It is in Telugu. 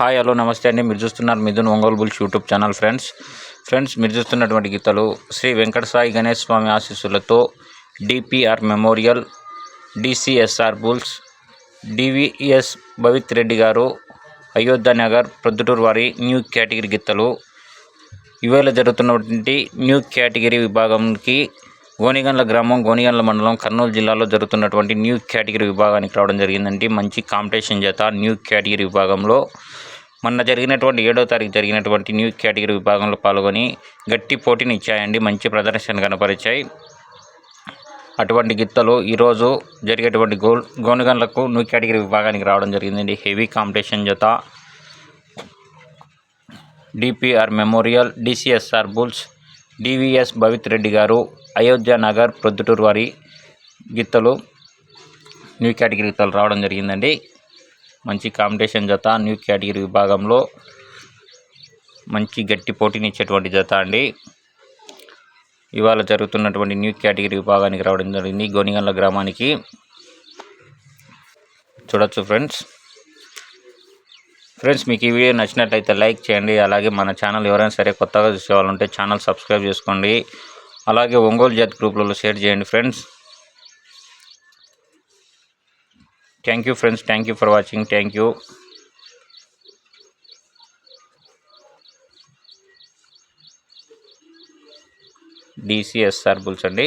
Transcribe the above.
హాయ్ హలో నమస్తే అండి. మీరు చూస్తున్నారు Mithun Ongole bulls YouTube channel friends. Friends మీరు చూస్తున్నటువంటి గీతలు శ్రీ వెంకట సాయి గణేష్ స్వామి ఆశీస్సులతో DPR memorial DCSR bulls DVS Bhavith Reddy garu Ayodhya Nagar Proddatur వారి న్యూ కేటగిరీ గీతలు. ఇవాళ జరుగుతున్నటువంటి న్యూ కేటగిరీ విభాగంకి గోనిగండ్ల గ్రామం గోనిగండ్ల మండలం కర్నూలు జిల్లాలో జరుగుతున్నటువంటి న్యూ కేటగిరీ విభాగానికి రావడం జరిగిందండి. మంచి కాంపిటీషన్ చేత న్యూ కేటగిరీ విభాగంలో మొన్న జరిగినటువంటి ఏడో తారీఖు జరిగినటువంటి న్యూ కేటగిరీ విభాగంలో పాల్గొని గట్టి పోటీని ఇచ్చాయండి మంచి ప్రదర్శన కనపరిచాయి. అటువంటి గిత్తలు ఈరోజు జరిగేటువంటి గోల్ గోనుగన్లకు న్యూ కేటగిరీ విభాగానికి రావడం జరిగిందండి. హెవీ కాంపిటీషన్ జత. DPR memorial DCSR bulls DVS Bhavith Reddy garu Ayodhya Nagar Proddatur వారి గిత్తలు న్యూ కేటగిరీ గిత్తలు రావడం జరిగిందండి. మంచి కాంపిటీషన్ జత న్యూ కేటగిరీ విభాగంలో మంచి గట్టి పోటీని ఇచ్చేటువంటి జత అండి. ఇవాళ జరుగుతున్నటువంటి న్యూ కేటగిరీ విభాగానికి రావడం జరిగింది గోనిగండ్ల గ్రామానికి. చూడొచ్చు ఫ్రెండ్స్. ఫ్రెండ్స్ మీకు ఈ వీడియో నచ్చినట్లయితే లైక్ చేయండి అలాగే మన ఛానల్ ఎవరైనా సరే కొత్తగా చూసేవాళ్ళంటే ఛానల్ సబ్స్క్రైబ్ చేసుకోండి. అలాగే ఒంగోలు జాతి గ్రూప్లలో షేర్ చేయండి friends. Thank you friends thank you for watching thank you DCSR bulls అండి.